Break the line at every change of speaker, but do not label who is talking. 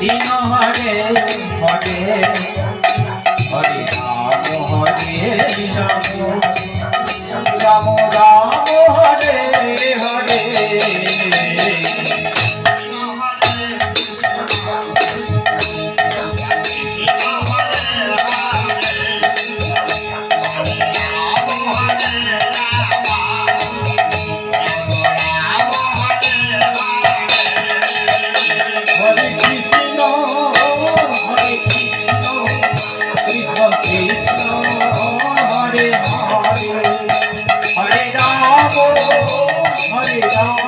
দিন Hare Hare Money, dog.